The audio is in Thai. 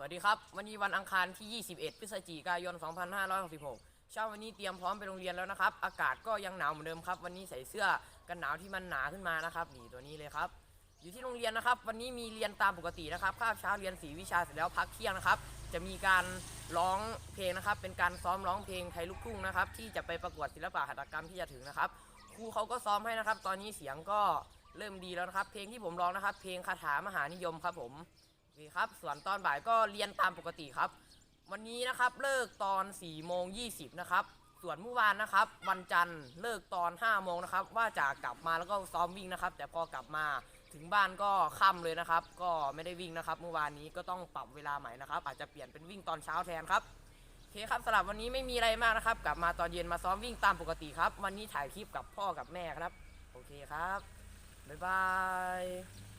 สวัสดีครับ วันนี้วันอังคารที่ 21 พฤศจิกายน 2566เช้าวันนี้เตรียมพร้อมไปโรงเรียนแล้วนะครับ อากาศก็ยังหนาวเหมือนเดิมครับ วันนี้ใส่เสื้อกันหนาวที่มันหนาขึ้นมานะครับนี่ตัวนี้เลยครับ อยู่ที่โรงเรียนนะครับ วันนี้มีเรียนตามปกตินะครับคาบเช้าเรียนสีวิชาเสร็จแล้วพักเที่ยงนะครับ จะมีการร้องเพลงนะครับ เป็นการซ้อมร้องเพลงไทยลูกทุ่งนะครับ ที่จะไปประกวดศิลปะหัตถกรรมที่จะถึงนะครับ ครูเขาก็ซ้อมให้นะครับ ตอนนี้เสียงก็เริ่มดีแล้วนะครับ เพลงที่ผมร้องนะครับ เพลงคาถามหานิยมครับผม เคครับ ส่วนตอนบ่ายก็เรียนตามปกติครับ วันนี้นะครับเลิกตอน4โมง20นะครับ ส่วนเมื่อวานนะครับ วันจันทร์เลิกตอน5โมงนะครับ ว่าจะกลับมาแล้วก็ซ้อมวิ่งนะครับ แต่พอกลับมาถึงบ้านก็ค่ำเลยนะครับ ก็ไม่ได้วิ่งนะครับ เมื่อวานนี้ก็ต้องปรับเวลาใหม่นะครับ อาจจะเปลี่ยนเป็นวิ่งตอนเช้าแทนครับโอเคครับสำหรับวันนี้ไม่มีอะไรมากนะครับ กลับมาตอนเย็นมาซ้อมวิ่งตามปกติครับ วันนี้ถ่ายคลิปกับพ่อกับแม่ครับ โอเคครับ บ๊ายบาย